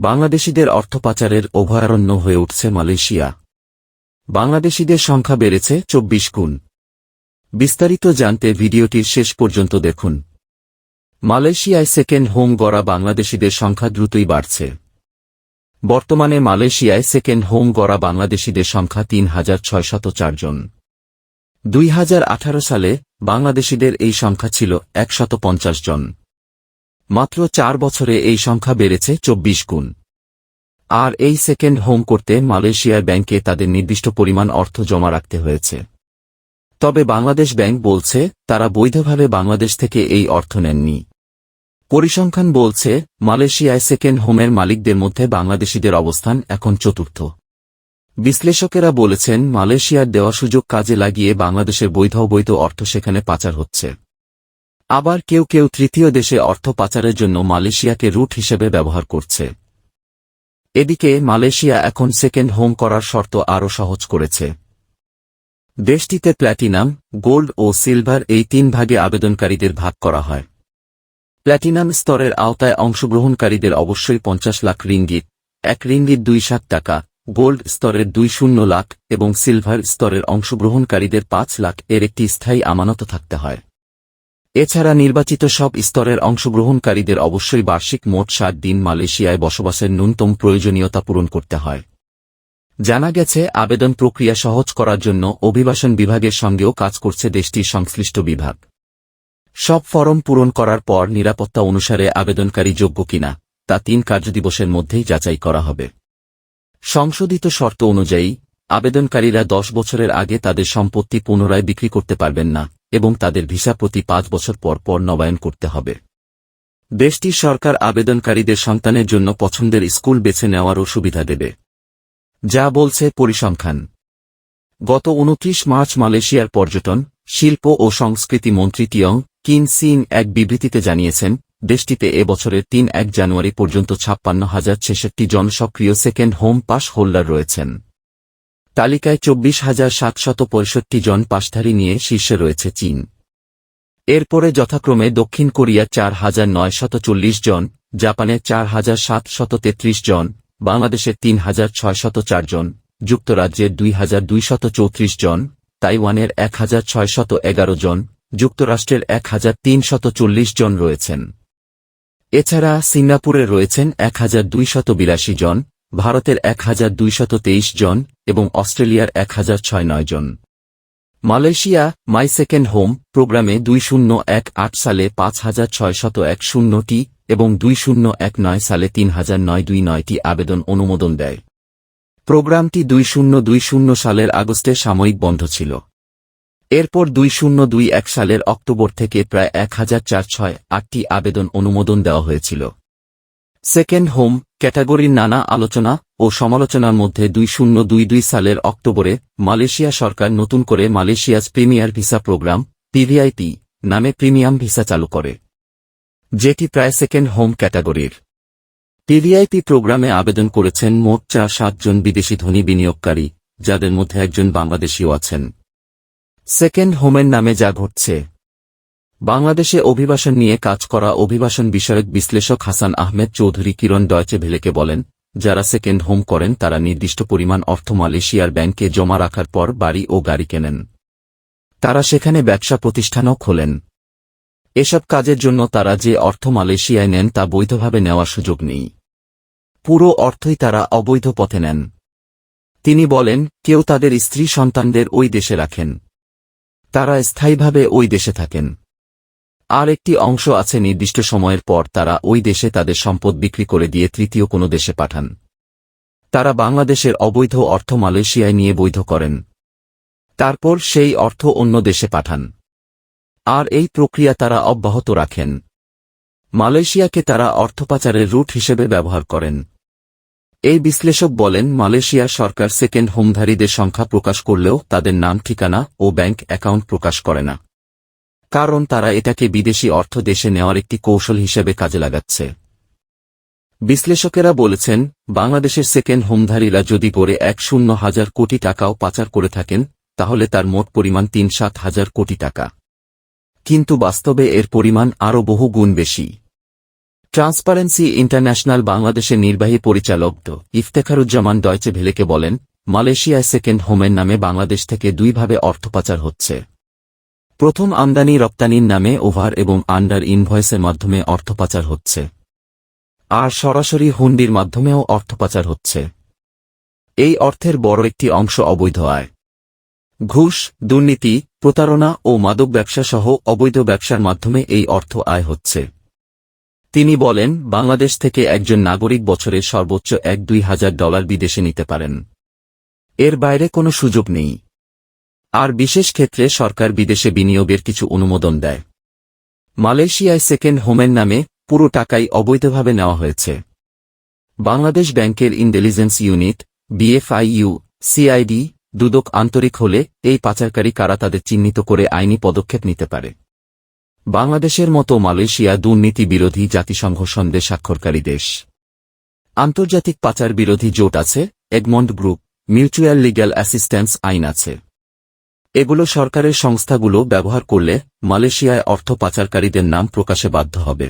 বাংলাদেশিদের অর্থ পাচারের অভয়ারণ্য হয়ে উঠছে মালয়েশিয়া। বাংলাদেশিদের সংখ্যা বেড়েছে চব্বিশ গুণ। বিস্তারিত জানতে ভিডিওটির শেষ পর্যন্ত দেখুন। মালয়েশিয়ায় সেকেন্ড হোম গড়া বাংলাদেশিদের সংখ্যা দ্রুতই বাড়ছে। বর্তমানে মালয়েশিয়ায় সেকেন্ড হোম গড়া বাংলাদেশিদের সংখ্যা তিন হাজার ছয়শত চারজন দুই হাজার আঠারো সালে বাংলাদেশিদের এই সংখ্যা ছিল একশত পঞ্চাশ জন। মাত্র চার বছরে এই সংখ্যা বেড়েছে চব্বিশ গুণ। আর এই সেকেন্ড হোম করতে মালয়েশিয়ার ব্যাংকে তাদের নির্দিষ্ট পরিমাণ অর্থ জমা রাখতে হয়েছে। তবে বাংলাদেশ ব্যাংক বলছে, তারা বৈধভাবে বাংলাদেশ থেকে এই অর্থ নেননি। পরিসংখ্যান বলছে, মালয়েশিয়ায় সেকেন্ড হোমের মালিকদের মধ্যে বাংলাদেশিদের অবস্থান এখন চতুর্থ। বিশ্লেষকেরা বলেছেন, মালয়েশিয়ার দেওয়া সুযোগ কাজে লাগিয়ে বাংলাদেশের বৈধ অবৈধ অর্থ সেখানে পাচার হচ্ছে। আবার কেউ কেউ তৃতীয় দেশে অর্থ পাচারের জন্য মালয়েশিয়াকে রুট হিসেবে ব্যবহার করছে। এদিকে, মালয়েশিয়া এখন সেকেন্ড হোম করার শর্ত আরও সহজ করেছে। দেশটিতে প্ল্যাটিনাম গোল্ড ও সিলভার এই তিন ভাগে আবেদনকারীদের ভাগ করা হয়। প্ল্যাটিনাম স্তরের আওতায় অংশগ্রহণকারীদের অবশ্যই পঞ্চাশ লাখ রিঙ্গিত, এক রিঙ্গিত দুই সাত টাকা গোল্ড স্তরের দুই শূন্য লাখ এবং সিলভার স্তরের অংশগ্রহণকারীদের পাঁচ লাখ এর একটি স্থায়ী আমানত থাকতে হয়। এছাড়া নির্বাচিত সব স্তরের অংশগ্রহণকারীদের অবশ্যই বার্ষিক মোট ষাট দিন মালয়েশিয়ায় বসবাসের ন্যূনতম প্রয়োজনীয়তা পূরণ করতে হয়। জানা গেছে, আবেদন প্রক্রিয়া সহজ করার জন্য অভিবাসন বিভাগের সঙ্গেও কাজ করছে দেশটির সংশ্লিষ্ট বিভাগ। সব ফরম পূরণ করার পর নিরাপত্তা অনুসারে আবেদনকারী যোগ্য কিনা, তা তিন কার্যদিবসের মধ্যেই যাচাই করা হবে। সংশোধিত শর্ত অনুযায়ী আবেদনকারীরা দশ বছরের আগে তাদের সম্পত্তি পুনরায় বিক্রি করতে পারবেন না, এবং তাদের ভিসা প্রতি পাঁচ বছর পর পর নবায়ন করতে হবে। দেশটির সরকার আবেদনকারীদের সন্তানের জন্য পছন্দের স্কুল বেছে নেওয়ারও সুবিধা দেবে। যা বলছে পরিসংখ্যান। গত উনত্রিশ মার্চ মালয়েশিয়ার পর্যটন, শিল্প ও সংস্কৃতি মন্ত্রী টিয়ং কিন সিন এক বিবৃতিতে জানিয়েছেন, দেশটিতে এবছরের তিন এক জানুয়ারি পর্যন্ত ছাপ্পান্ন হাজার ছেষট্টি জন সক্রিয় সেকেন্ড হোম পাস হোল্ডার রয়েছেন। তালিকায় চব্বিশ হাজার সাতশত পঁয়ষট্টি জন পাশধারী নিয়ে শীর্ষে রয়েছে চীন। এরপরে যথাক্রমে দক্ষিণ কোরিয়া চার হাজার নয়শত চল্লিশ জন, জাপানে চার হাজার সাতশত তেত্রিশ জন বাংলাদেশের তিন হাজার ছয়শত চার জন যুক্তরাজ্যের দুই হাজার দুইশত চৌত্রিশ জন, তাইওয়ানের এক হাজার ছয়শত এগারো জন, যুক্তরাষ্ট্রের এক হাজার তিনশত চল্লিশ জন রয়েছেন। এছাড়া সিঙ্গাপুরে রয়েছেন এক হাজার দুইশত বিরাশি জন ভারতের এক হাজার দুইশত তেইশ জন এবং অস্ট্রেলিয়ার এক হাজার ছয় নয় জন। মালয়েশিয়া মাই সেকেন্ড হোম প্রোগ্রামে দুই শূন্য এক আট সালে পাঁচ হাজার ছয়শত এক শূন্যটি এবং দুই শূন্য এক নয় সালে তিন হাজার নয় দুই নয়টি আবেদন অনুমোদন দেয়। প্রোগ্রামটি দুই শূন্য দুই শূন্য সালের আগস্টে সাময়িক বন্ধ ছিল। এরপর দুই শূন্য দুই এক সালের অক্টোবর থেকে প্রায় এক হাজার চার ছয় আটটি আবেদন অনুমোদন দেওয়া হয়েছিল। সেকেন্ড হোম ক্যাটাগরির নানা আলোচনা ও সমালোচনার মধ্যে দুই শূন্য দুই দুই সালের অক্টোবরে মালয়েশিয়া সরকার নতুন করে Malaysia's premier visa program PVIP নামে প্রিমিয়াম ভিসা চালু করে। যেটি প্রায় সেকেন্ড হোম ক্যাটাগরির। পিভিআইপি প্রোগ্রামে আবেদন করেছেন মোট চার সাতজন বিদেশি ধনী বিনিয়োগকারী, যাদের মধ্যে একজন বাংলাদেশিও আছেন। সেকেন্ড হোমের নামে যা ঘটছে বাংলাদেশে অভিবাসন নিয়ে কাজ করা অভিবাসন বিষয়ক বিশ্লেষক হাসান আহমেদ চৌধুরী কিরণ ডয়চে ভেলেকে বলেন, যারা সেকেন্ড হোম করেন তারা নির্দিষ্ট পরিমাণ অর্থ মালয়েশিয়ার ব্যাংকে জমা রাখার পর বাড়ি ও গাড়ি কেনেন। তারা সেখানে ব্যবসা প্রতিষ্ঠানও খোলেন। এসব কাজের জন্য তারা যে অর্থ মালয়েশিয়ায় নেন তা বৈধভাবে নেওয়ার সুযোগ নেই। পুরো অর্থই তারা অবৈধ পথে নেন। তিনি বলেন, কেউ তাদের স্ত্রী সন্তানদের ওই দেশে রাখেন। তারা স্থায়ীভাবে ওই দেশে থাকেন। আর একটি অংশ আছে নির্দিষ্ট সময়ের পর তারা ওই দেশে তাদের সম্পদ বিক্রি করে দিয়ে তৃতীয় কোনো দেশে পাঠান। তারা বাংলাদেশের অবৈধ অর্থ মালয়েশিয়ায় নিয়ে বৈধ করেন। তারপর সেই অর্থ অন্য দেশে পাঠান। আর এই প্রক্রিয়া তারা অব্যাহত রাখেন। মালয়েশিয়াকে তারা অর্থপাচারের রুট হিসেবে ব্যবহার করেন। এই বিশ্লেষক বলেন মালয়েশিয়ার সরকার সেকেন্ড হোমধারীদের সংখ্যা প্রকাশ করলেও তাদের নাম, ঠিকানা ও ব্যাংক অ্যাকাউন্ট প্রকাশ করে না। কারণ তারা এটাকে বিদেশি অর্থ দেশে নেওয়ার একটি কৌশল হিসেবে কাজে লাগাচ্ছে। বিশ্লেষকেরা বলেছেন, বাংলাদেশের সেকেন্ড হোমধারীরা যদি পরে এক শূন্য হাজার কোটি টাকাও পাচার করে থাকেন, তাহলে তার মোট পরিমাণ তিন সাত হাজার কোটি টাকা। কিন্তু বাস্তবে এর পরিমাণ আরও বহু গুণ বেশি। ট্রান্সপারেন্সি ইন্টারন্যাশনাল বাংলাদেশের নির্বাহী পরিচালক. ইফতেখারুজ্জামান ডয়চে ভেলেকে বলেন, মালয়েশিয়ায় সেকেন্ড হোমের নামে বাংলাদেশ থেকে দুইভাবে অর্থ পাচার হচ্ছে। প্রথম আমদানি রপ্তানির নামে ওভার এবং আন্ডার ইনভয়েসের মাধ্যমে অর্থ পাচার হচ্ছে। আর সরাসরি হুন্ডির মাধ্যমেও অর্থ পাচার হচ্ছে। এই অর্থের বড় একটি অংশ অবৈধ আয়। ঘুষ, দুর্নীতি, প্রতারণা ও মাদক ব্যবসা সহ অবৈধ ব্যবসার মাধ্যমে এই অর্থ আয় হচ্ছে। তিনি বলেন, বাংলাদেশ থেকে একজন নাগরিক বছরে সর্বোচ্চ এক দুই হাজার ডলার বিদেশে নিতে পারেন। এর বাইরে কোনো সুযোগ নেই। আর বিশেষ ক্ষেত্রে সরকার বিদেশে বিনিয়োগের কিছু অনুমোদন দেয়। মালয়েশিয়ায় সেকেন্ড হোমের নামে পুরো টাকাই অবৈধভাবে নেওয়া হয়েছে। বাংলাদেশ ব্যাংকের intelligence unit, BFIU, CID, Dudak আন্তরিক হলে এই পাচারকারী কারা তাদের চিহ্নিত করে আইনি পদক্ষেপ নিতে পারে। বাংলাদেশের মতো মালয়েশিয়া দুর্নীতি বিরোধী জাতিসংঘ সন্দেশ স্বাক্ষরকারী দেশ। আন্তর্জাতিক পাচার বিরোধী জোট আছে Egmont group, mutual legal assistance আইন আছে। এগুলো সরকারের সংস্থাগুলো ব্যবহার করলে মালয়েশিয়ায় অর্থ পাচারকারীদের নাম প্রকাশে বাধ্য হবে।